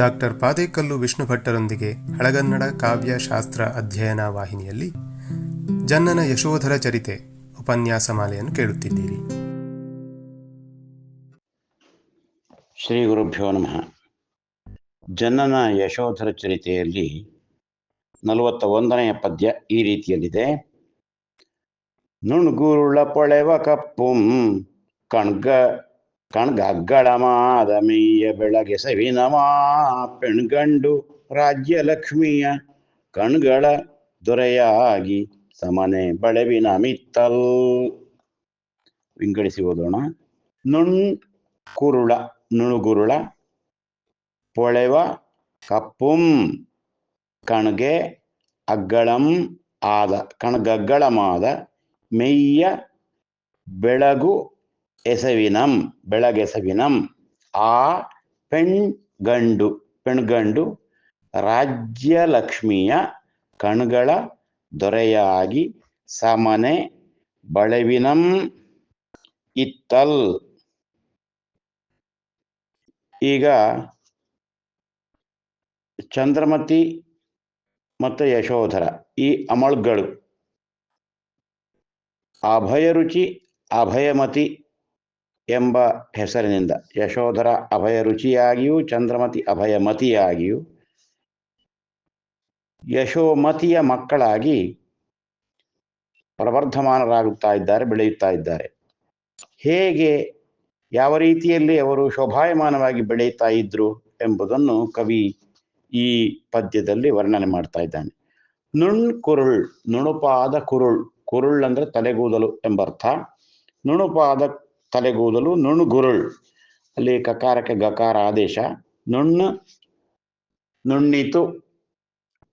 Doctor Padekallu Vishnu ಭಟ್ಟರೊಂದಿಗೆ ಹಳಗನ್ನಡ ಕಾವ್ಯ ಶಾಸ್ತ್ರ ಅಧ್ಯಯನ ವಾಹಿನಿಯಲ್ಲಿ ಜನ್ನನ ಯಶೋಧರ ಚರಿತೆ ಉಪನ್ಯಾಸ ಮಾಲೆಯನ್ನು ಕೇಳುತ್ತಿದ್ದೀರಿ. ಶ್ರೀ ಗುರುಭ್ಯೋ ನಮಃ. ಜನ್ನನ ಯಶೋಧರ ಚರಿತೆಯಲ್ಲಿ ನಲವತ್ತ ಒಂದನೆಯ ಪದ್ಯ ಈ ರೀತಿಯಲ್ಲಿದೆ. ನುಣ್ಗುರುಳ ಪೊಳೆವ ಕಪ್ಪುಂ, ಕಣ್ಗ ಕಣ್ಗಗ್ಗಳಮಾದ ಮೀಯ ಬೆಳಗ್ಗೆ ಸವಿನಮಾ ಪೆಣ್ಗಂಡು ರಾಜ್ಯ ಲಕ್ಷ್ಮಿಯ ಕಣ್ಗಳ ದೊರೆಯಾಗಿ ಸಮನೆ ಬಳವಿನ ಮಿತ್ತಲ್. ವಿಂಗಡಿಸಿ ಓದೋಣ. ನುಣ್ ಕುರುಳ ನುಣುಗುರುಳ, ಪೊಳೆವ ಕಪ್ಪುಂ, ಕಣ್ಗೆ ಅಗ್ಗಳಂ ಆದ, ಕಣ್ಗಗ್ಗಳಮಾದ, ಮೆಯ್ಯ ಬೆಳಗು ಎಸವಿನಂ, ಬೆಳಗೆಸವಿನಂ, ಆ ಪೆಣ್ಗಂಡು ಪೆಣ್ಗಂಡು ರಾಜ್ಯಲಕ್ಷ್ಮಿಯ ಕಣ್ಗಳ ದೊರೆಯಾಗಿ ಸಮನೆ ಬಳವಿನಂ ಇತ್ತಲ್. ಈಗ ಚಂದ್ರಮತಿ ಮತ್ತು ಯಶೋಧರ, ಈ ಅಮಳ್ಗಳು. ಅಭಯರುಚಿ, ಅಭಯಮತಿ ಎಂಬ ಹೆಸರಿನಿಂದ ಯಶೋಧರ ಅಭಯ ರುಚಿಯಾಗಿಯೂ, ಚಂದ್ರಮತಿ ಅಭಯಮತಿಯಾಗಿಯೂ ಯಶೋಮತಿಯ ಮಕ್ಕಳಾಗಿ ಪ್ರವರ್ಧಮಾನರಾಗುತ್ತಾ ಇದ್ದಾರೆ, ಬೆಳೆಯುತ್ತಾ ಇದ್ದಾರೆ. ಹೇಗೆ, ಯಾವ ರೀತಿಯಲ್ಲಿ ಅವರು ಶೋಭಾಯಮಾನವಾಗಿ ಬೆಳೆಯುತ್ತಾ ಇದ್ರು ಎಂಬುದನ್ನು ಕವಿ ಈ ಪದ್ಯದಲ್ಲಿ ವರ್ಣನೆ ಮಾಡ್ತಾ ಇದ್ದಾನೆ. ನುಣ್ ಕುರುಳ್, ನುಣುಪಾದ ಕುರುಳ್ ಕುರುಳ್ ಅಂದ್ರೆ ತಲೆಗೂದಲು ಎಂಬರ್ಥ. ನುಣುಪಾದ ತಲೆಗೂದಲು ನುಣುಗುರುಳ್ ಅಲ್ಲಿ ಕಕಾರಕ್ಕೆ ಗಕಾರ, ಆದೇಶ. ನುಣ್ಣು, ನುಣ್ಣಿತು,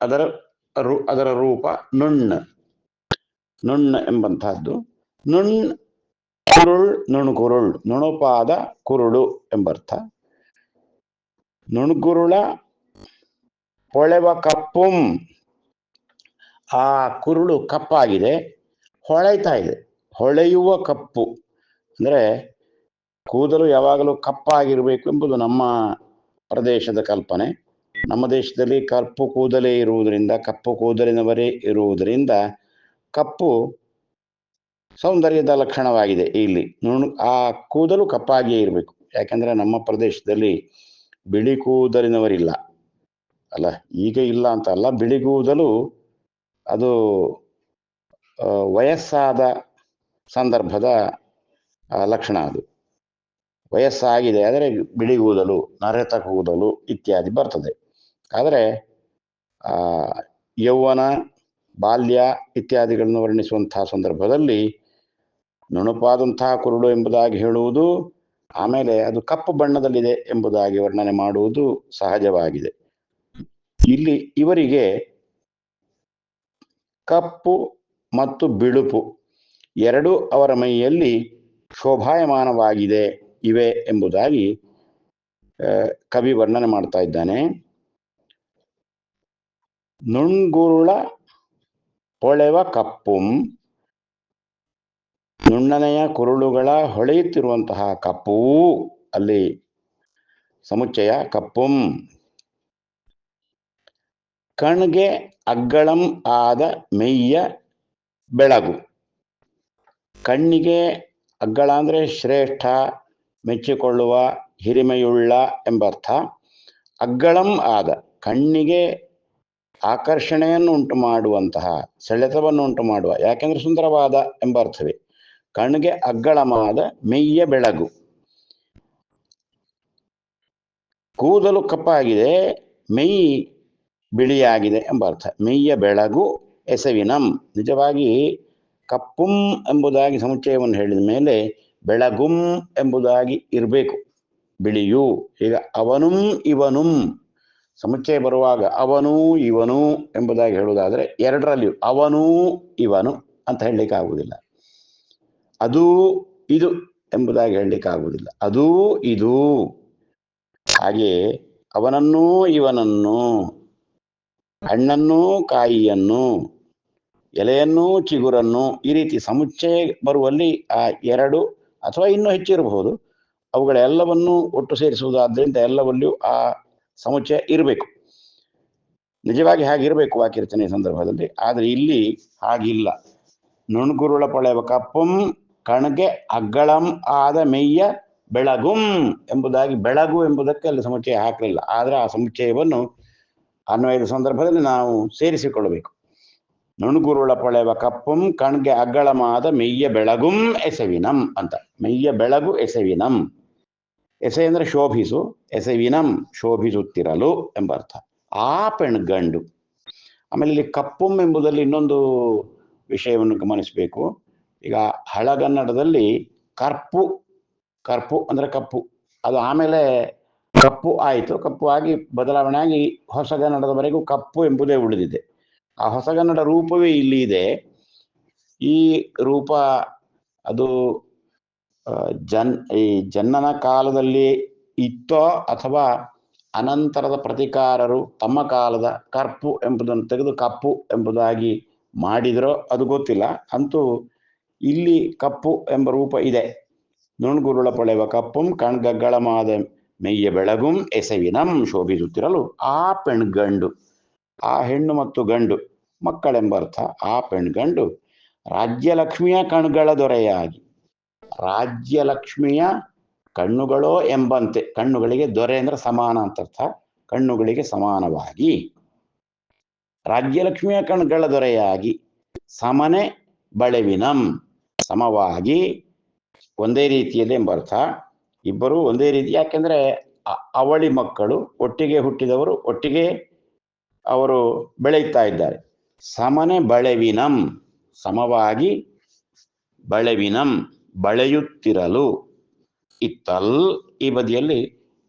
ಅದರ ರು, ಅದರ ರೂಪ ನುಣ್ಣ. ನುಣ್ಣ ಎಂಬಂತಹದ್ದು. ನುಣ್, ಕುರುಳ್ ನುಣುಗುರುಳ್ ನುಣುಪಾದ ಕುರುಳು ಎಂಬರ್ಥ. ನುಣುಗುರುಳ, ಹೊಳೆವ ಕಪ್ಪುಂ. ಆ ಕುರುಳು ಕಪ್ಪಾಗಿದೆ ಹೊಳೆತಾ ಇದೆ. ಹೊಳೆಯುವ ಕಪ್ಪು. ಅಂದರೆ ಕೂದಲು ಯಾವಾಗಲೂ ಕಪ್ಪಾಗಿರಬೇಕು ಎಂಬುದು ನಮ್ಮ ಪ್ರದೇಶದ ಕಲ್ಪನೆ. ನಮ್ಮ ದೇಶದಲ್ಲಿ ಕಪ್ಪು ಕೂದಲೇ ಇರುವುದರಿಂದ, ಕಪ್ಪು ಕೂದಲಿನವರೇ ಇರುವುದರಿಂದ ಕಪ್ಪು ಸೌಂದರ್ಯದ ಲಕ್ಷಣವಾಗಿದೆ ಇಲ್ಲಿ. ಆ ಕೂದಲು ಕಪ್ಪಾಗಿಯೇ ಇರಬೇಕು. ಯಾಕೆಂದರೆ ನಮ್ಮ ಪ್ರದೇಶದಲ್ಲಿ ಬಿಳಿ ಕೂದಲಿನವರಿಲ್ಲ. ಅಲ್ಲ, ಈಗ ಇಲ್ಲ ಅಂತ ಅಲ್ಲ, ಬಿಳಿ ಕೂದಲು ಅದು ವಯಸ್ಸಾದ ಸಂದರ್ಭದ ಲಕ್ಷಣ ಅದು. ವಯಸ್ಸಾಗಿದೆ ಆದರೆ ಬಿಳಿ ಕೂದಲು, ನರೆತ ಕೂದಲು ಇತ್ಯಾದಿ ಬರ್ತದೆ. ಆದರೆ ಯೌವನ, ಬಾಲ್ಯ ಇತ್ಯಾದಿಗಳನ್ನು ವರ್ಣಿಸುವಂತಹ ಸಂದರ್ಭದಲ್ಲಿ ನುಣುಪಾದಂತಹ ಕುರುಡು ಎಂಬುದಾಗಿ ಹೇಳುವುದು, ಆಮೇಲೆ ಅದು ಕಪ್ಪು ಬಣ್ಣದಲ್ಲಿದೆ ಎಂಬುದಾಗಿ ವರ್ಣನೆ ಮಾಡುವುದು ಸಹಜವಾಗಿದೆ. ಇಲ್ಲಿ ಇವರಿಗೆ ಕಪ್ಪು ಮತ್ತು ಬಿಳುಪು ಎರಡು ಅವರ ಮೈಯಲ್ಲಿ ಶೋಭಾಯಮಾನವಾಗಿದೆ ಇವೆ ಎಂಬುದಾಗಿ ಕವಿ ವರ್ಣನೆ ಮಾಡ್ತಾ ಇದ್ದಾನೆ. ನುಣ್ಗುರುಳ ಹೊಳೆವ ಕಪ್ಪುಂ, ನುಣ್ಣನೆಯ ಕುರುಳುಗಳ ಹೊಳೆಯುತ್ತಿರುವಂತಹ ಕಪ್ಪು, ಅಲ್ಲಿ ಸಮುಚ್ಚಯ ಕಪ್ಪುಂ. ಕಣ್ಗೆ ಅಗ್ಗಳಂ ಆದ ಮೆಯ್ಯ ಬೆಳಗು, ಕಣ್ಣಿಗೆ ಅಗ್ಗಳ ಅಂದರೆ ಶ್ರೇಷ್ಠ, ಮೆಚ್ಚಿಕೊಳ್ಳುವ, ಹಿರಿಮೆಯುಳ್ಳ ಎಂಬರ್ಥ. ಅಗ್ಗಳಂ ಆದ ಕಣ್ಣಿಗೆ ಆಕರ್ಷಣೆಯನ್ನು ಉಂಟು ಮಾಡುವಂತಹ ಸೆಳೆತವನ್ನು ಉಂಟು ಮಾಡುವ ಯಾಕೆಂದ್ರೆ ಸುಂದರವಾದ ಎಂಬ ಅರ್ಥವೇ ಕಣ್ಣಿಗೆ ಅಗ್ಗಳಮಾದ ಮೆಯ್ಯ ಬೆಳಗು. ಕೂದಲು ಕಪ್ಪಾಗಿದೆ ಮೈ ಬಿಳಿಯಾಗಿದೆ ಎಂಬ ಅರ್ಥ ಮೆಯ್ಯ ಬೆಳಗು ಎಸವಿನಂ. ನಿಜವಾಗಿ ಕಪ್ಪುಂ ಎಂಬುದಾಗಿ ಸಮುಚ್ಚಯವನ್ನು ಹೇಳಿದ ಮೇಲೆ ಬೆಳಗುಂ ಎಂಬುದಾಗಿ ಇರಬೇಕು. ಬಿಳಿಯು, ಈಗ ಅವನುಂ ಇವನುಂ. ಸಮುಚ್ಚಯ ಬರುವಾಗ ಅವನು ಇವನು ಎಂಬುದಾಗಿ ಹೇಳುವುದಾದರೆ ಎರಡರಲ್ಲಿಯೂ ಅವನು ಇವನು ಅಂತ ಹೇಳಲಿಕ್ಕೆ ಆಗುವುದಿಲ್ಲ ಅದು ಇದು ಎಂಬುದಾಗಿ ಹೇಳಲಿಕ್ಕೆ ಆಗುವುದಿಲ್ಲ ಅದು ಇದು. ಹಾಗೆಯೇ ಅವನನ್ನೂ ಇವನನ್ನು, ಹಣ್ಣನ್ನು, ಕಾಯಿಯನ್ನು ಎಲೆಯನ್ನು ಚಿಗುರನ್ನು ಈ ರೀತಿ ಸಮುಚ್ಚಯ ಬರುವಲ್ಲಿ ಆ ಎರಡು ಅಥವಾ ಇನ್ನೂ ಹೆಚ್ಚಿರಬಹುದು ಅವುಗಳೆಲ್ಲವನ್ನು ಒಟ್ಟು ಸೇರಿಸುವುದಾದ್ರಿಂದ ಎಲ್ಲವಲ್ಲಿಯೂ ಆ ಸಮುಚ್ಚಯ ಇರಬೇಕು. ನಿಜವಾಗಿ ಹಾಗಿರಬೇಕು ವಾಕ್ಯರಚನೆಯ ಸಂದರ್ಭದಲ್ಲಿ. ಆದರೆ ಇಲ್ಲಿ ಹಾಗಿಲ್ಲ. ನುಣ್ಗುರುಳ ಪೊಳೆವ ಕಪ್ಪಂ, ಕಣಗೆ ಅಗ್ಗಳಂ ಆದ ಮೆಯ್ಯ ಬೆಳಗುಂ ಎಂಬುದಾಗಿ ಬೆಳಗು ಎಂಬುದಕ್ಕೆ ಅಲ್ಲಿ ಸಮುಚ್ಚಯ ಹಾಕಲಿಲ್ಲ. ಆದರೆ ಆ ಸಮುಚ್ಚಯವನ್ನು ಅನ್ವಯದ ಸಂದರ್ಭದಲ್ಲಿ ನಾವು ಸೇರಿಸಿಕೊಳ್ಳಬೇಕು. ನುಣುಗುರುಳ ಪೊಳೆವ ಕಪ್ಪುಂ ಕಣ್ಗೆ ಅಗ್ಗಳಮಾದ ಮೆಯ್ಯ ಬೆಳಗುಂ ಎಸೆವಿನಂ ಅಂತ. ಮೆಯ್ಯ ಬೆಳಗು ಎಸೆವಿನಂ. ಎಸೆ ಅಂದ್ರೆ ಶೋಭಿಸು, ಎಸೆವಿನಂ ಶೋಭಿಸುತ್ತಿರಲು ಎಂಬ ಅರ್ಥ. ಆ ಪೆಣ್ಗಂಡು ಆಮೇಲೆ ಇಲ್ಲಿ ಕಪ್ಪುಂ ಎಂಬುದಲ್ಲಿ ಇನ್ನೊಂದು ವಿಷಯವನ್ನು ಗಮನಿಸಬೇಕು. ಈಗ ಹಳಗನ್ನಡದಲ್ಲಿ ಕರ್ಪು ಕರ್ಪು ಅಂದರೆ ಕಪ್ಪು. ಅದು ಆಮೇಲೆ ಕಪ್ಪು ಆಯಿತು. ಕಪ್ಪು ಆಗಿ ಬದಲಾವಣೆ ಆಗಿ ಹೊಸಗನ್ನಡದವರೆಗೂ ಕಪ್ಪು ಎಂಬುದೇ ಉಳಿದಿದೆ. ಆ ಹೊಸಗನ್ನಡ ರೂಪವೇ ಇಲ್ಲಿ ಇದೆ ಈ ರೂಪ ಅದು ಜನ್, ಈ ಜನ್ನನ ಕಾಲದಲ್ಲಿ ಇತ್ತೋ ಅಥವಾ ಅನಂತರದ ಪ್ರತಿಕಾರರು ತಮ್ಮ ಕಾಲದ ಕರ್ಪು ಎಂಬುದನ್ನು ತೆಗೆದು ಕಪ್ಪು ಎಂಬುದಾಗಿ ಮಾಡಿದರೋ ಅದು ಗೊತ್ತಿಲ್ಲ. ಅಂತೂ ಇಲ್ಲಿ ಕಪ್ಪು ಎಂಬ ರೂಪ ಇದೆ. ನುಣ್ಗುರುಳ ಪೊಳೆವ ಕಪ್ಪುಂ ಕಣ್ಗಗ್ಗಳಮಾದ ಮೆಯ್ಯ ಬೆಳಗುಂ, ಎಸವಿನಂ ಶೋಭಿಸುತ್ತಿರಲು ಆ ಪೆಣ್ಗಂಡು. ಆ ಹೆಣ್ಣು ಮತ್ತು ಗಂಡು ಮಕ್ಕಳೆಂಬರ್ಥ ಆ ಪೆಣ್ಗಂಡು ರಾಜ್ಯಲಕ್ಷ್ಮಿಯ ಕಣ್ಗಳ ದೊರೆಯಾಗಿ. ರಾಜ್ಯಲಕ್ಷ್ಮಿಯ ಕಣ್ಣುಗಳೋ ಎಂಬಂತೆ, ಕಣ್ಣುಗಳಿಗೆ ದೊರೆ ಅಂದ್ರೆ ಸಮಾನ ಅಂತ ಅರ್ಥ, ಕಣ್ಣುಗಳಿಗೆ ಸಮಾನವಾಗಿ. ರಾಜ್ಯಲಕ್ಷ್ಮಿಯ ಕಣ್ಗಳ ದೊರೆಯಾಗಿ, ಸಮನೆ ಬಳೆವಿನಂ, ಸಮವಾಗಿ, ಒಂದೇ ರೀತಿಯಲ್ಲಿ ಎಂಬರ್ಥ ಇಬ್ಬರು ಒಂದೇ ರೀತಿ, ಯಾಕೆಂದ್ರೆ ಅವಳಿ ಮಕ್ಕಳು, ಒಟ್ಟಿಗೆ ಹುಟ್ಟಿದವರು, ಒಟ್ಟಿಗೆ ಅವರು ಬೆಳೆಯುತ್ತಾ ಇದ್ದಾರೆ. ಸಮನೆ ಬಳೆವಿನಂ, ಸಮವಾಗಿ ಬಳೆವಿನಂ ಬಳೆಯುತ್ತಿರಲು. ಇತ್ತಲ್ ಈ ಬದಿಯಲ್ಲಿ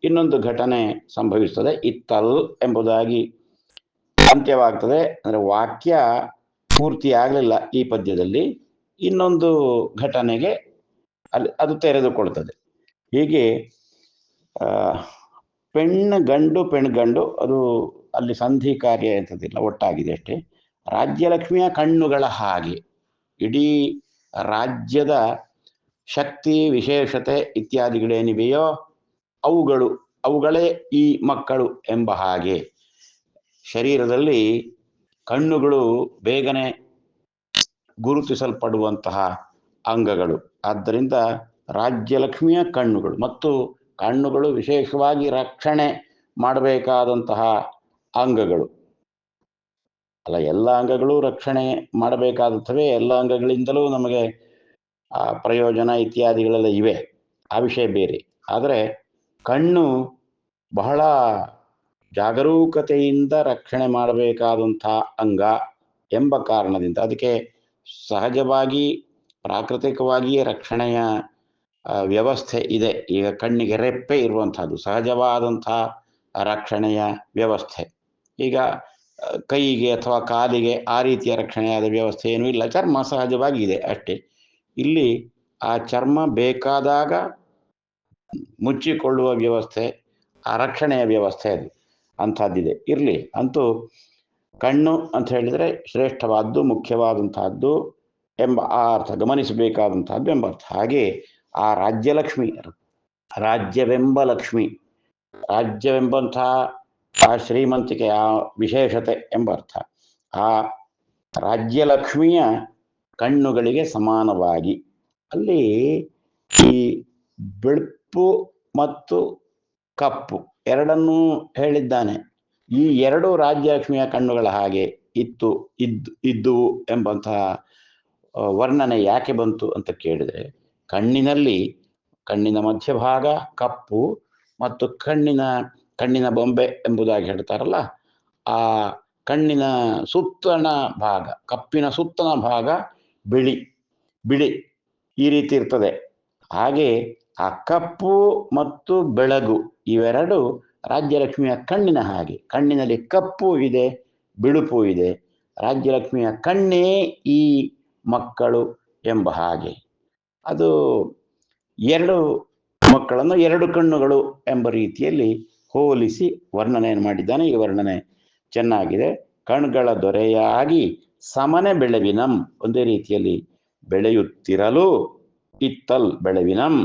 ಇನ್ನೊಂದು ಘಟನೆ ಸಂಭವಿಸುತ್ತದೆ. ಇತ್ತಲ್ ಎಂಬುದಾಗಿ ಅಂತ್ಯವಾಗ್ತದೆ. ಅಂದ್ರೆ ವಾಕ್ಯ ಪೂರ್ತಿ ಆಗಲಿಲ್ಲ ಈ ಪದ್ಯದಲ್ಲಿ. ಇನ್ನೊಂದು ಘಟನೆಗೆ ಅಲ್ಲಿ ಅದು ತೆರೆದುಕೊಳ್ತದೆ. ಹೀಗೆ ಪೆಣ್ಣು ಗಂಡು ಪೆಣ್ಗಂಡು ಅದು ಅಲ್ಲಿ ಸಂಧಿ ಕಾರ್ಯ ಎಂಥದ್ದಿಲ್ಲ, ಒಟ್ಟಾಗಿದೆ ಅಷ್ಟೇ. ರಾಜ್ಯಲಕ್ಷ್ಮಿಯ ಕಣ್ಣುಗಳ ಹಾಗೆ, ಇಡೀ ರಾಜ್ಯದ ಶಕ್ತಿ, ವಿಶೇಷತೆ ಇತ್ಯಾದಿಗಳೇನಿವೆಯೋ ಅವುಗಳು, ಅವುಗಳೇ ಈ ಮಕ್ಕಳು ಎಂಬ ಹಾಗೆ ಶರೀರದಲ್ಲಿ ಕಣ್ಣುಗಳು ಬೇಗನೆ ಗುರುತಿಸಲ್ಪಡುವಂತಹ ಅಂಗಗಳು. ಆದ್ದರಿಂದ ರಾಜ್ಯಲಕ್ಷ್ಮಿಯ ಕಣ್ಣುಗಳು ಮತ್ತು ಕಣ್ಣುಗಳು ವಿಶೇಷವಾಗಿ ರಕ್ಷಣೆ ಮಾಡಬೇಕಾದಂತಹ ಅಂಗಗಳು. ಅಲ್ಲ, ಎಲ್ಲ ಅಂಗಗಳು ರಕ್ಷಣೆ ಮಾಡಬೇಕಾಗುತ್ತವೆ ಎಲ್ಲ ಅಂಗಗಳಿಂದಲೂ ನಮಗೆ, ಆ, ಪ್ರಯೋಜನ ಇತ್ಯಾದಿಗಳೆಲ್ಲ ಇವೆ. ಆ ವಿಷಯ ಬೇರೆ. ಆದರೆ, ಕಣ್ಣು ಬಹಳ ಜಾಗರೂಕತೆಯಿಂದ ರಕ್ಷಣೆ ಮಾಡಬೇಕಾದಂಥ ಅಂಗ ಎಂಬ ಕಾರಣದಿಂದ, ಅದಕ್ಕೆ ಸಹಜವಾಗಿ, ಪ್ರಾಕೃತಿಕವಾಗಿಯೇ ರಕ್ಷಣೆಯ ವ್ಯವಸ್ಥೆ ಇದೆ. ಈಗ ಕಣ್ಣಿಗೆ ರೆಪ್ಪೆ ಇರುವಂಥದ್ದು, ಸಹಜವಾದಂಥ ರಕ್ಷಣೆಯ ವ್ಯವಸ್ಥೆ. ಈಗ ಕೈಗೆ ಅಥವಾ ಕಾಲಿಗೆ ಆ ರೀತಿಯ ರಕ್ಷಣೆಯಾದ ವ್ಯವಸ್ಥೆ ಏನೂ ಇಲ್ಲ. ಚರ್ಮ ಸಹಜವಾಗಿದೆ ಅಷ್ಟೇ. ಇಲ್ಲಿ ಆ ಚರ್ಮ ಬೇಕಾದಾಗ ಮುಚ್ಚಿಕೊಳ್ಳುವ ವ್ಯವಸ್ಥೆ, ಆ ರಕ್ಷಣೆಯ ವ್ಯವಸ್ಥೆ ಅದು, ಅಂಥದ್ದಿದೆ. ಇರಲಿ, ಅಂತೂ ಕಣ್ಣು ಅಂತ ಹೇಳಿದರೆ ಶ್ರೇಷ್ಠವಾದ್ದು ಮುಖ್ಯವಾದಂತಹದ್ದು ಎಂಬ ಆ ಅರ್ಥ ಗಮನಿಸಬೇಕಾದಂತಹದ್ದು ಎಂಬ ಅರ್ಥ. ಹಾಗೆ ಆ ರಾಜ್ಯಲಕ್ಷ್ಮಿ, ರಾಜ್ಯವೆಂಬ ಲಕ್ಷ್ಮಿ ರಾಜ್ಯವೆಂಬಂತಹ ಆ ಶ್ರೀಮಂತಿಕೆ ಆ ವಿಶೇಷತೆ ಎಂಬ ಅರ್ಥ. ಆ ರಾಜ್ಯಲಕ್ಷ್ಮಿಯ ಕಣ್ಣುಗಳಿಗೆ ಸಮಾನವಾಗಿ ಅಲ್ಲಿ ಈ ಬೆಳಪು ಮತ್ತು ಕಪ್ಪು ಎರಡನ್ನೂ ಹೇಳಿದ್ದಾನೆ. ಈ ಎರಡು ರಾಜ್ಯಲಕ್ಷ್ಮಿಯ ಕಣ್ಣುಗಳ ಹಾಗೆ ಇತ್ತು ಇದ್ದು ಇದ್ದುವು ಎಂಬಂತಹ ವರ್ಣನೆ ಯಾಕೆ ಬಂತು ಅಂತ ಕೇಳಿದರೆ, ಕಣ್ಣಿನಲ್ಲಿ, ಕಣ್ಣಿನ ಮಧ್ಯಭಾಗ ಕಪ್ಪು ಮತ್ತು ಕಣ್ಣಿನ ಕಣ್ಣಿನ ಬೊಂಬೆ ಎಂಬುದಾಗಿ ಹೇಳ್ತಾರಲ್ಲ, ಆ ಕಣ್ಣಿನ ಸುತ್ತಣ ಭಾಗ, ಕಪ್ಪಿನ ಸುತ್ತಣ ಭಾಗ ಬಿಳಿ ಬಿಳಿ ಈ ರೀತಿ ಇರ್ತದೆ. ಹಾಗೆ ಆ ಕಪ್ಪು ಮತ್ತು ಬೆಳಗು ಇವೆರಡು ರಾಜ್ಯಲಕ್ಷ್ಮಿಯ ಕಣ್ಣಿನ ಹಾಗೆ, ಕಣ್ಣಿನಲ್ಲಿ ಕಪ್ಪು ಇದೆ, ಬಿಳುಪು ಇದೆ, ರಾಜ್ಯಲಕ್ಷ್ಮಿಯ ಕಣ್ಣೇ ಈ ಮಕ್ಕಳು ಎಂಬ ಹಾಗೆ. ಅದು ಎರಡು ಮಕ್ಕಳನ್ನು ಎರಡು ಕಣ್ಣುಗಳು ಎಂಬ ರೀತಿಯಲ್ಲಿ ಹೋಲಿಸಿ ವರ್ಣನೆಯನ್ನು ಮಾಡಿದ್ದಾನೆ. ಈ ವರ್ಣನೆ ಚೆನ್ನಾಗಿದೆ. ಕಣ್ಗಳ ದೊರೆಯಾಗಿ ಸಮನೆ ಬೆಳೆವಿನಂ. ಒಂದೇ ರೀತಿಯಲ್ಲಿ ಬೆಳೆಯುತ್ತಿರಲು ಇತ್ತಲ್ ಬೆಳೆವಿನಂ.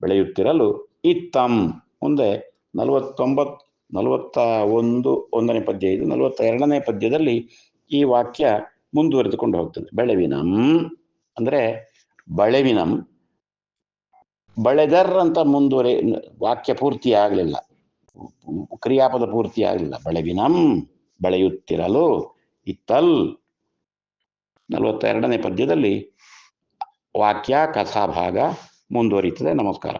ಬೆಳೆಯುತ್ತಿರಲು ಇತ್ತಂ. ಮುಂದೆ ನಲವತ್ತೊಂಬತ್, ನಲವತ್ತ ಒಂದು, ಒಂದನೇ ಪದ್ಯ ಇದು. ನಲವತ್ತ ಎರಡನೇ ಪದ್ಯದಲ್ಲಿ ಈ ವಾಕ್ಯ ಮುಂದುವರೆದುಕೊಂಡು ಹೋಗ್ತದೆ. ಬೆಳವಿನಂ ಅಂದರೆ ಬಳೆವಿನಂ. ಬಳೆದರ್ ಅಂತ ಮುಂದುವರೆ, ವಾಕ್ಯ ಪೂರ್ತಿ ಆಗಲಿಲ್ಲ. ಕ್ರಿಯಾಪದ ಪೂರ್ತಿ ಆಗಲಿಲ್ಲ ಬೆಳೆವಿನಂ ಬೆಳೆಯುತ್ತಿರಲು ಇತ್ತಲ್ ನಲವತ್ತೆರಡನೇ ಪದ್ಯದಲ್ಲಿ ವಾಕ್ಯ ಕಥಾಭಾಗ ಮುಂದುವರಿಯುತ್ತದೆ. ನಮಸ್ಕಾರ.